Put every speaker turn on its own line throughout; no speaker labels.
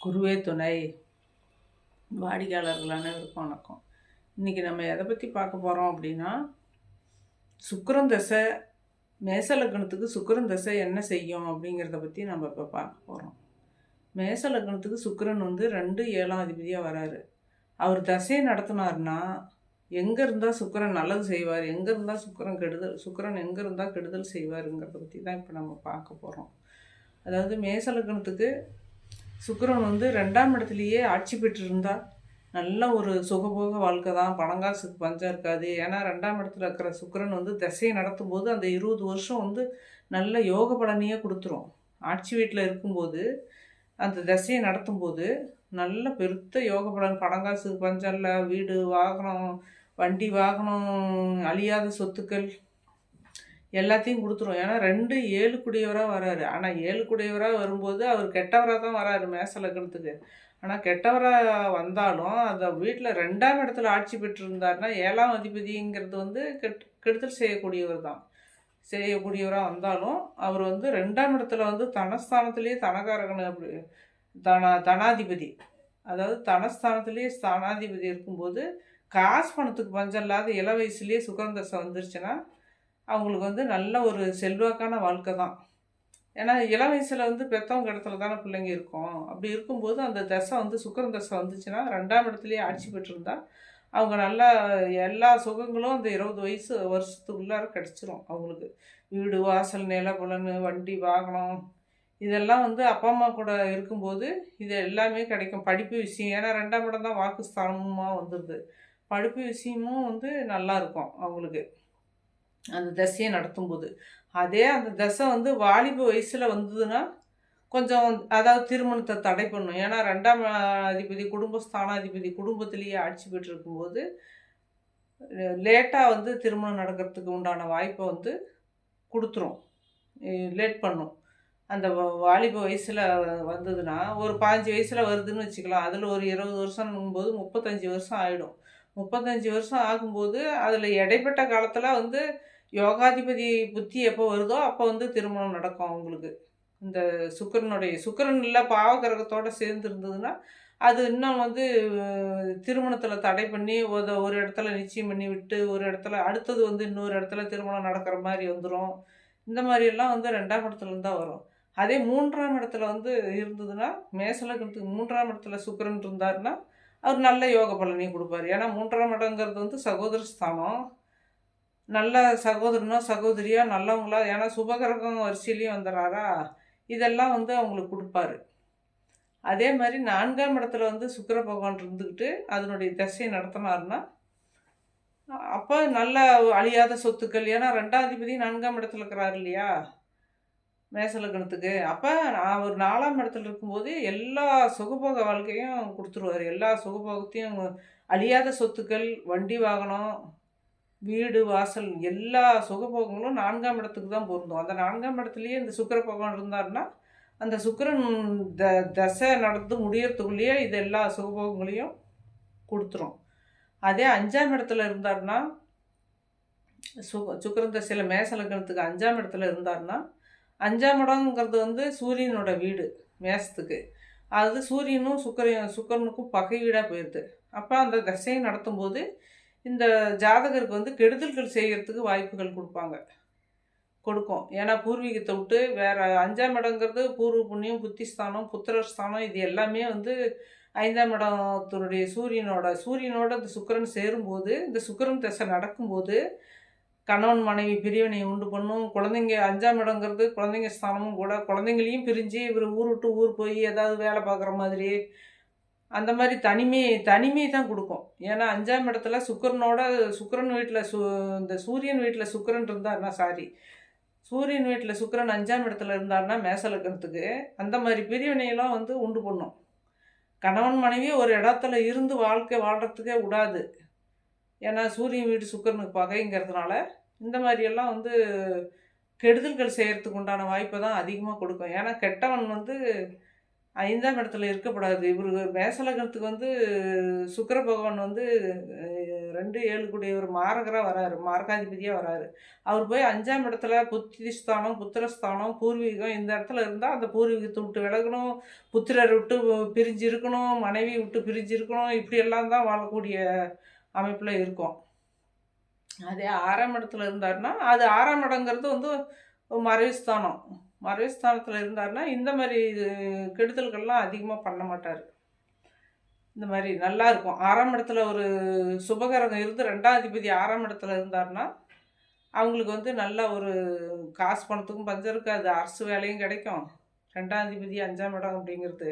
குருவே துணை. வாடிக்கையாளர்கள் அனைவருக்கும் வணக்கம். இன்றைக்கி நம்ம எதை பற்றி பார்க்க போகிறோம் அப்படின்னா சுக்கிரன் தசை மேசலக்கணத்துக்கு லக்னத்துக்கு தசை என்ன செய்யும் அப்படிங்கிறத பற்றி நம்ம இப்போ பார்க்க போகிறோம் மேசலக்கணத்துக்கு சுக்கரன் வந்து ரெண்டு ஏழாம் அதிபதியாக வராரு. அவர் தசையை நடத்தினார்னா எங்கே இருந்தால் சுக்கரன் நல்லது செய்வார் எங்கே இருந்தால் சுக்கரன் கெடுதல் சுக்கரன் எங்கே இருந்தால் கெடுதல் செய்வாருங்கிறத பற்றி தான் இப்போ நம்ம பார்க்க போகிறோம் அதாவது மேசலக்கணத்துக்கு சுக்கரன் வந்து ரெண்டாம் இடத்துலையே ஆட்சி பெற்றிருந்தா நல்ல ஒரு சுகபோக வாழ்க்கை தான். பணங்காசுக்கு பஞ்சம் இருக்காது. ஏன்னா ரெண்டாம் இடத்துல இருக்கிற சுக்கிரன் வந்து திசையை நடத்தும் போது அந்த இருபது வருஷம் வந்து நல்ல யோக பலனையே கொடுத்துரும். ஆட்சி வீட்டில் இருக்கும்போது அந்த திசையை நடத்தும் போது நல்ல பெருத்த யோக பலன். பணங்காசுக்கு பஞ்சம் இல்லை. வீடு வாகனம் வண்டி வாகனம் அழியாத சொத்துக்கள் எல்லாத்தையும் கொடுத்துரும். ஏன்னா ரெண்டு ஏழு குடியவராக வராரு. ஆனால் ஏழு குடியவராக வரும்போது அவர் கெட்டவராக தான் வராரு மேச லக்னத்துக்கு ஆனால் கெட்டவராக வந்தாலும் அந்த வீட்டில் ரெண்டாம் இடத்துல ஆட்சி பெற்றிருந்தார்னா ஏழாம் அதிபதிங்கிறது வந்து கெட் கெடுதல் செய்யக்கூடியவர் தான். செய்யக்கூடியவராக வந்தாலும் அவர் வந்து ரெண்டாம் இடத்துல வந்து தனஸ்தானத்திலேயே தனகாரகன் அப்படி தன தனாதிபதி. அதாவது தனஸ்தானத்திலேயே ஸ்தானாதிபதி இருக்கும்போது காசு பணத்துக்கு பஞ்சம் இல்லாத இள வயசுலேயே சுகந்தசம் வந்துருச்சுன்னா அவங்களுக்கு வந்து நல்ல ஒரு செல்வாக்கான வாழ்க்கை தான். ஏன்னா இளம் வயசில் வந்து பெற்றவங்க இடத்துல தானே பிள்ளைங்க இருக்கும். அப்படி இருக்கும்போது அந்த தசை வந்து சுக்கரன் தசை வந்துச்சுன்னா ரெண்டாம் இடத்துலையே ஆட்சி பெற்றிருந்தா அவங்க நல்லா எல்லா சுகங்களும் அந்த இருபது வயசு வருஷத்துக்குள்ளார கிடச்சிரும் அவங்களுக்கு. வீடு வாசல் நில வண்டி வாகனம் இதெல்லாம் வந்து அப்பா அம்மா கூட இருக்கும்போது இது எல்லாமே கிடைக்கும். படிப்பு விஷயம். ஏன்னா ரெண்டாம் இடம் தான் வாக்குஸ்தானமாக வந்துடுது படிப்பு விஷயமும் வந்து நல்லா இருக்கும் அவங்களுக்கு. அந்த தசையை நடத்தும்போது. அதே அந்த தசை வந்து வாலிப வயசில் வந்ததுன்னா கொஞ்சம் அதாவது திருமணத்தை தடை பண்ணும். ஏன்னா ரெண்டாம் அதிபதி குடும்பஸ்தானாதிபதி குடும்பத்திலேயே ஆட்சி பெற்றிருக்கும்போது லேட்டாக வந்து திருமணம் நடக்கிறதுக்கு உண்டான வாய்ப்பை வந்து கொடுத்துரும். லேட் பண்ணும். அந்த வாலிப வயசில் வந்ததுன்னா ஒரு பாஞ்சு வயசில் வருதுன்னு வச்சுக்கலாம். அதில் ஒரு இருபது வருஷம் போது முப்பத்தஞ்சு வருஷம் ஆகிடும் முப்பத்தஞ்சு வருஷம் ஆகும்போது அதில் இடைப்பட்ட காலத்தில் வந்து யோகாதிபதி புத்தி எப்போ வருதோ அப்போ வந்து திருமணம் நடக்கும் அவங்களுக்கு. இந்த சுக்கரனுடைய சுக்கரன் இல்லை பாவகிரகத்தோடு சேர்ந்து இருந்ததுன்னா அது இன்னும் வந்து திருமணத்தில் தடை பண்ணி ஒரு ஒரு இடத்துல நிச்சயம் பண்ணி விட்டு ஒரு இடத்துல அடுத்தது வந்து இன்னொரு இடத்துல திருமணம் நடக்கிற மாதிரி வந்துடும் இந்த மாதிரியெல்லாம் வந்து ரெண்டாம் இடத்துல தான் வரும். அதே மூன்றாம் இடத்துல வந்து இருந்ததுன்னா மேசலகத்துக்கு மூன்றாம் இடத்துல சுக்கரன் இருந்தாருன்னா அவர் நல்ல யோக பலனையும் கொடுப்பார். ஏன்னா மூன்றாம் இடங்கிறது வந்து சகோதர ஸ்தானம். நல்ல சகோதரனோ சகோதரியோ நல்லவங்களா ஏன்னா சுபகிரகம் வரிசையிலையும் வந்துடுறாரா? இதெல்லாம் வந்து அவங்களுக்கு கொடுப்பாரு. அதே மாதிரி நான்காம் இடத்துல வந்து சுக்கர பகவான் இருந்துக்கிட்டு அதனுடைய திசையை நடத்தினாருன்னா அப்போ நல்ல அழியாத சொத்துக்கள் ஏன்னா ரெண்டாதிபதி நான்காம் இடத்துல இருக்கிறாரு இல்லையா? மேசலக்கணத்துக்கு அப்போ அவர் நாலாம் இடத்துல இருக்கும்போது எல்லா சுகபோக வாழ்க்கையும் கொடுத்துருவார். எல்லா சுகபோகத்தையும் அழியாத சொத்துக்கள் வண்டி வாகனம் வீடு வாசல் எல்லா சுகபோகங்களும் நான்காம் இடத்துக்கு தான் பொருந்தும். அந்த நான்காம் இடத்துலையே இந்த சுக்கர பகவான் இருந்தாருன்னா அந்த சுக்கரன் த தசை நடந்து முடியறதுக்குள்ளேயே இது எல்லா சுகபோகங்களையும் கொடுத்துரும். அதே அஞ்சாம் இடத்துல இருந்தாருன்னா சு சுக்கரன் தசையில் மேசலக்கணத்துக்கு அஞ்சாம் இடத்துல இருந்தாருன்னா அஞ்சாம் இடங்கிறது வந்து சூரியனோட வீடு மேசத்துக்கு. அது சூரியனும் சுக்கரையும் சுக்கரனுக்கும் பகை வீடாக போயிடுது அப்போ அந்த தசையை நடத்தும்போது இந்த ஜாதகருக்கு வந்து கெடுதல்கள் செய்கிறதுக்கு வாய்ப்புகள் கொடுப்பாங்க. கொடுக்கும். ஏன்னா பூர்வீகத்தை விட்டு வேறு அஞ்சாம் இடங்கிறது பூர்வ புண்ணியம் புத்திஸ்தானம் புத்திரர் ஸ்தானம் இது எல்லாமே வந்து ஐந்தாம் இடத்தினுடைய சூரியனோட சூரியனோட இந்த சுக்கரன் சேரும்போது இந்த சுக்கரன் தசை நடக்கும்போது கணவன் மனைவி பிரிவினை உண்டு பண்ணும். குழந்தைங்க அஞ்சாம் இடங்கிறது குழந்தைங்க ஸ்தானமும் கூட குழந்தைங்களையும் பிரிஞ்சு இவர் ஊர் விட்டு ஊர் போய் ஏதாவது வேலை பார்க்குற மாதிரி அந்த மாதிரி தனிமை தனிமை தான் கொடுக்கும். ஏன்னா அஞ்சாம் இடத்துல சுக்கரனோட சுக்கரன் வீட்டில் சு இந்த சூரியன் வீட்டில் சுக்கரன் இருந்தார்னா சாரி? சூரியன் வீட்டில் சுக்கரன் அஞ்சாம் இடத்துல இருந்தார்னா மேசலக்கணத்துக்கு அந்த மாதிரி பிரிவினையெல்லாம் வந்து உண்டு பண்ணும். கணவன் மனைவி ஒரு இடத்துல இருந்து வாழ்க்கை வாழ்கிறதுக்கே விடாது ஏன்னா சூரியன் வீடு சுக்கரனுக்கு பகைங்கிறதுனால இந்த மாதிரியெல்லாம் வந்து கெடுதல்கள் செய்கிறதுக்கு உண்டான வாய்ப்பை தான் அதிகமாக கொடுக்கும். ஏன்னா கெட்டவன் வந்து ஐந்தாம் இடத்துல இருக்கக்கூடாது. இவரு மேசலகத்துக்கு வந்து சுக்கர பகவான் வந்து ரெண்டு ஏழு கூடிய ஒரு மாரகராக வராரு. மார்காதிபதியாக வராரு. அவர் போய் அஞ்சாம் இடத்துல புத்திஸ்தானம் புத்திரஸ்தானம் பூர்வீகம் இந்த இடத்துல இருந்தால் அந்த பூர்வீகத்தை விட்டு விலகணும். புத்திரர் விட்டு பிரிஞ்சு இருக்கணும் மனைவி விட்டு பிரிஞ்சு இருக்கணும் இப்படியெல்லாம் தான் வாழக்கூடிய அமைப்பில் இருக்கும். அதே ஆறாம் இடத்துல இருந்தாருன்னா அது ஆறாம் இடங்கிறது வந்து மறைவுஸ்தானம் மறைஸ்தானத்தில் இருந்தார்னா இந்த மாதிரி இது கெடுதல்கள்லாம் அதிகமாக பண்ண மாட்டார். இந்த மாதிரி நல்லா இருக்கும். ஆறாம் இடத்துல ஒரு சுபகரகம் இருந்து ரெண்டாம் அதிபதி ஆறாம் இடத்துல இருந்தாருன்னா அவங்களுக்கு வந்து நல்ல ஒரு காசு பணத்துக்கும் பஞ்சம் இருக்காது. அரசு வேலையும் கிடைக்கும். ரெண்டாம் அதிபதி அஞ்சாம் இடம் அப்படிங்கிறது.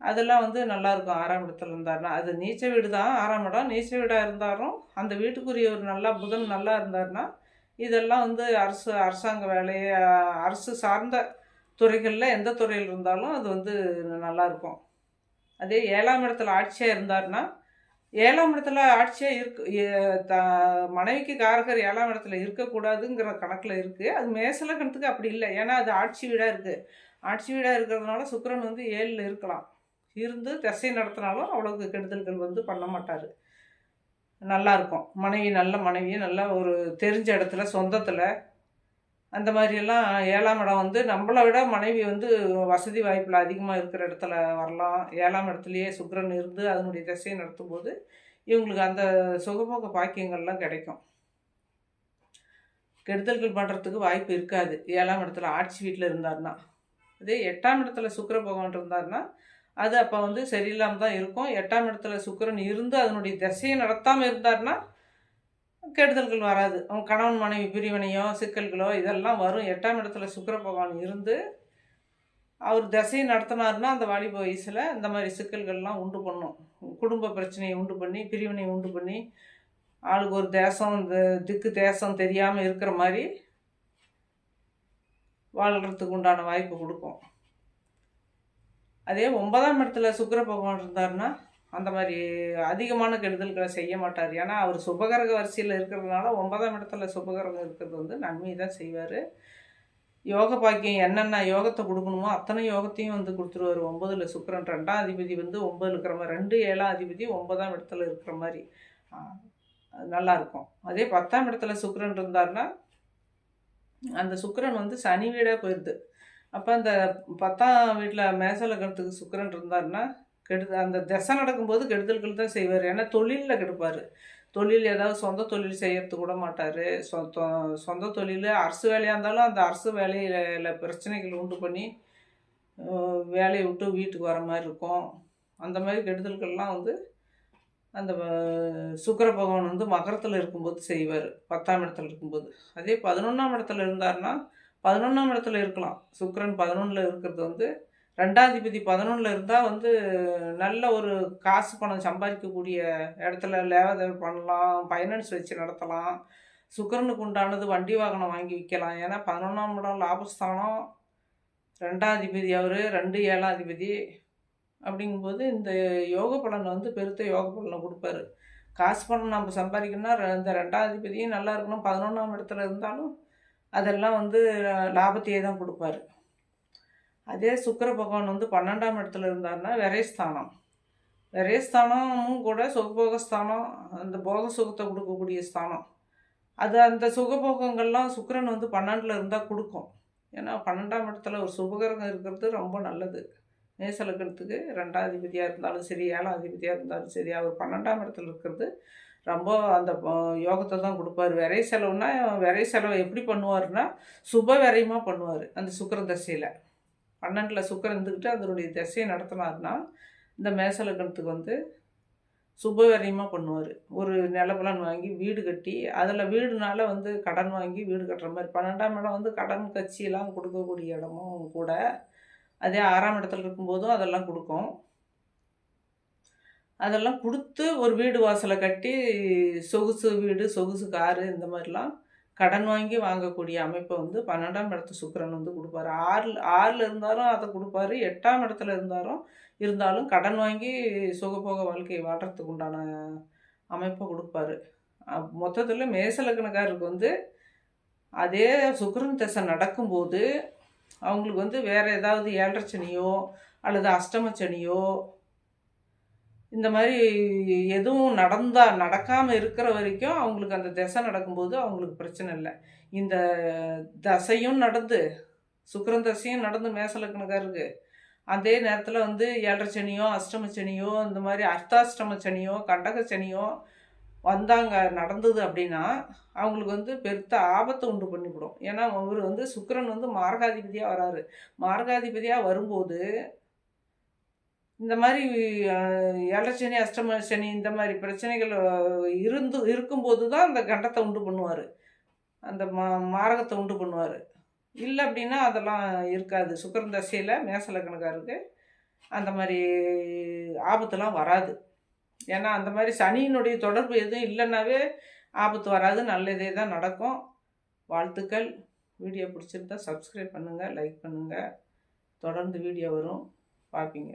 அதெல்லாம் வந்து நல்லாயிருக்கும் ஆறாம் இடத்துல இருந்தாருன்னா அது நீச்ச வீடு தான் ஆறாம் இடம் நீச்ச வீடாக இருந்தாலும் அந்த வீட்டுக்குரிய ஒரு நல்லா புதன் நல்லா இருந்தாருன்னா இதெல்லாம் வந்து அரசு அரசாங்க வேலையை அரசு சார்ந்த துறைகளில் எந்த துறையில் இருந்தாலும் அது வந்து நல்லாயிருக்கும் அதே ஏழாம் இடத்துல ஆட்சியாக இருந்தாருன்னா ஏழாம் இடத்துல ஆட்சியாக இருக்கு த மனைவிக்கு காரகர் ஏழாம் இடத்துல இருக்கக்கூடாதுங்கிற கணக்கில் இருக்குது அது மேசலகணத்துக்கு அப்படி இல்லை. ஏன்னா அது ஆட்சி வீடாக இருக்குது ஆட்சி வீடாக இருக்கிறதுனால சுக்கரன் வந்து ஏழில் இருக்கலாம். இருந்து திசை நடத்தினாலும் அவ்வளோக்கு கெடுதல்கள் வந்து பண்ண மாட்டார். நல்லா இருக்கும் மனைவி நல்ல மனைவி நல்ல ஒரு தெரிஞ்ச இடத்துல சொந்தத்தில். அந்த மாதிரியெல்லாம் ஏழாம் இடம் வந்து நம்மளை விட மனைவி வந்து வசதி வாய்ப்பில் அதிகமாக இருக்கிற இடத்துல வரலாம். ஏழாம் இடத்துலையே சுக்கரன் இருந்து அதனுடைய திசையை நடத்தும் போது இவங்களுக்கு அந்த சுகபோக பாக்கியங்கள்லாம் கிடைக்கும். கெடுதல்கள் பண்ணுறதுக்கு வாய்ப்பு இருக்காது. ஏழாம் இடத்துல ஆட்சி வீட்டில் இருந்தாருன்னா. அதே எட்டாம் இடத்துல சுக்கர பகவான் இருந்தாருன்னா அது அப்போ வந்து சரியில்லாமல் தான் இருக்கும். எட்டாம் இடத்துல சுக்கிரன் இருந்து அதனுடைய திசையை நடத்தாமல் இருந்தாருன்னா கெடுதல்கள் வராது. அவங்க கணவன் மனைவி பிரிவினையோ சிக்கல்களோ இதெல்லாம் வரும். எட்டாம் இடத்துல சுக்கர பகவான் இருந்து அவர் திசையை நடத்தினார்னா அந்த வாலிப வயசில் இந்த மாதிரி சிக்கல்கள்லாம் உண்டு பண்ணும். குடும்ப பிரச்சனையை உண்டு பண்ணி பிரிவினை உண்டு பண்ணி ஆளுக்கு ஒரு தேசம் இந்த திக்கு தேசம் தெரியாமல் இருக்கிற மாதிரி வாழ்கிறதுக்கு உண்டான வாய்ப்பு கொடுக்கும். அதே ஒன்பதாம் இடத்துல சுக்கர பகவான் இருந்தாருன்னா அந்த மாதிரி அதிகமான கெடுதல்களை செய்ய மாட்டார். ஏன்னா அவர் சுபகரக வரிசையில் இருக்கிறதுனால ஒன்பதாம் இடத்துல சுபகரகம் இருக்கிறது வந்து நன்மை தான் செய்வார். யோக பாக்கியம் என்னென்ன யோகத்தை கொடுக்கணுமோ அத்தனை யோகத்தையும் வந்து கொடுத்துருவார். ஒம்பதில் சுக்கரன் ரெண்டாம் அதிபதி வந்து ஒம்பது இருக்கிற மாதிரி ரெண்டு ஏழாம் அதிபதி ஒன்பதாம் இடத்துல இருக்கிற மாதிரி. நல்லாயிருக்கும் அது நல்லா இருக்கும் அதே பத்தாம் இடத்துல சுக்கரன் இருந்தாருன்னா அந்த சுக்கரன் வந்து சனி வீடாக போயிடுது அப்போ அந்த பத்தாம் வீட்டில் மேசலகத்துக்கு சுக்கரன் இருந்தாருன்னா கெடுத அந்த திசை நடக்கும்போது கெடுதல்கள் தான் செய்வார். ஏன்னா தொழிலில் கெடுப்பார். தொழில் ஏதாவது சொந்த தொழில் செய்யறது கூட மாட்டார். சொந்த சொந்த தொழில் அரசு வேலையாக இருந்தாலும் அந்த அரசு வேலையில் பிரச்சனைகள் உண்டு பண்ணி வேலையை விட்டு வீட்டுக்கு வர மாதிரி இருக்கும். அந்த மாதிரி கெடுதல்கள்லாம் வந்து அந்த சுக்கர சுக்கிர பகவான் வந்து மகரத்தில் இருக்கும்போது செய்வார். பத்தாம் இடத்துல இருக்கும்போது. அதே பதினொன்றாம் இடத்துல இருந்தாருன்னா பதினொன்றாம் இடத்துல இருக்கலாம். சுக்கரன் பதினொன்றில் இருக்கிறது வந்து ரெண்டாதிபதி பதினொன்றில் இருந்தால் வந்து நல்ல ஒரு காசு பணம் சம்பாதிக்கக்கூடிய இடத்துல லேவதேவை பண்ணலாம் ஃபைனான்ஸ் வச்சு நடத்தலாம். சுக்கரனுக்கு உண்டானது வண்டி வாகனம் வாங்கி விற்கலாம். ஏன்னா பதினொன்றாம் இடம் லாபஸ்தானம். ரெண்டாதிபதி அவர் ரெண்டு ஏழாதிபதி அப்படிங்கும்போது இந்த யோக பலனை வந்து பெருத்த யோக பலனை கொடுப்பாரு. காசு பணம் நம்ம சம்பாதிக்கணும்னா ரெ- இந்த ரெண்டாதிபதியும் நல்லா இருக்கணும். பதினொன்றாம் இடத்துல இருந்தாலும் அதெல்லாம் வந்து லாபத்தையே தான் கொடுப்பாரு. அதே சுக்கர பகவான் வந்து பன்னெண்டாம் இடத்துல இருந்தாருன்னா விரைஸ்தானம் விரைஸ்தானமும் கூட சுகபோகஸ்தானம் அந்த போக சுகத்தை கொடுக்கக்கூடிய ஸ்தானம். அது அந்த சுகபோகங்கள்லாம் சுக்கிரன் வந்து பன்னெண்டில் இருந்தால் கொடுக்கும். ஏன்னா பன்னெண்டாம் இடத்துல ஒரு சுபகிரகம் இருக்கிறது ரொம்ப நல்லது. மேசலக்கணத்துக்கு ரெண்டாதிபதியாக இருந்தாலும் சரி ஏழாம் அதிபதியாக இருந்தாலும் சரி அவர் பன்னெண்டாம் இடத்துல இருக்கிறது ரொம்ப அந்த யோகத்தை தான் கொடுப்பாரு. விரை செலவுனா விரை செலவை எப்படி பண்ணுவாருன்னா சுப விரயமாக பண்ணுவார் அந்த சுக்கிர தசையில். பன்னெண்டில் சுக்கரம் இருந்துக்கிட்டு அதனுடைய திசையை நடத்தினாருன்னா இந்த மேசலக்கணத்துக்கு வந்து சுபவரியமாக பண்ணுவார். ஒரு நிலப்பலன் வாங்கி வீடு கட்டி அதில் வீடுனால வந்து கடன் வாங்கி வீடு கட்டுற மாதிரி. பன்னெண்டாம் இடம் வந்து கடன் கட்சியெல்லாம் கொடுக்கக்கூடிய இடமும் கூட அதே ஆறாம் இடத்துல இருக்கும்போதும் அதெல்லாம் கொடுக்கும். அதெல்லாம் கொடுத்து ஒரு வீடு வாசலை கட்டி சொகுசு வீடு சொகுசு காரு இந்த மாதிரிலாம் கடன் வாங்கி வாங்கக்கூடிய அமைப்பை வந்து பன்னெண்டாம் இடத்து சுக்கரன் வந்து கொடுப்பாரு. ஆறில் ஆறில் இருந்தாலும் அதை கொடுப்பாரு எட்டாம் இடத்துல இருந்தாலும் இருந்தாலும் கடன் வாங்கி சுகபோக வாழ்க்கையை வாழ்கிறதுக்கு உண்டான அமைப்பை கொடுப்பாரு. மொத்தத்தில் மேசலக்கணக்காரருக்கு வந்து அதே சுக்கரன் தசை நடக்கும்போது அவங்களுக்கு வந்து வேறு ஏதாவது ஏழரச்சனையோ அல்லது அஷ்டமச்சனியோ இந்த மாதிரி எதுவும் நடந்தால் நடக்காமல் இருக்கிற வரைக்கும் அவங்களுக்கு அந்த திசை நடக்கும்போது அவங்களுக்கு பிரச்சனை இல்லை. இந்த தசையும் நடந்து சுக்கிரன் தசையும் நடந்து மேசலக்கணக்காருக்கு அதே நேரத்தில் வந்து ஏழரை சனியோ அஷ்டம சனியோ இந்த மாதிரி அர்த்தாஷ்டம சனியோ கண்டக சனியோ வந்தாங்க நடந்தது அப்படின்னா அவங்களுக்கு வந்து பெருத்த ஆபத்தை உண்டு பண்ணிவிடும். ஏன்னா அவர் வந்து சுக்கரன் வந்து மார்காதிபதியாக வராரு. மார்காதிபதியாக வரும்போது இந்த மாதிரி எலச்சனி அஷ்டம சனி இந்த மாதிரி பிரச்சனைகள் இருந்து இருக்கும்போது தான் அந்த கண்டத்தை உண்டு பண்ணுவார். அந்த மா மாரகத்தை உண்டு பண்ணுவார். இல்லை அப்படின்னா அதெல்லாம் இருக்காது. சுக்கரன் தசையில் மேசலக்கணக்காருக்கு அந்த மாதிரி ஆபத்துலாம் வராது. ஏன்னா அந்த மாதிரி சனியினுடைய தொடர்பு எதுவும் இல்லைன்னாவே ஆபத்து வராது. நல்லதே தான் நடக்கும். வாழ்த்துக்கள். வீடியோ பிடிச்சிருந்தா சப்ஸ்கிரைப் பண்ணுங்கள் லைக் பண்ணுங்கள் தொடர்ந்து வீடியோ வரும். பார்ப்பீங்க.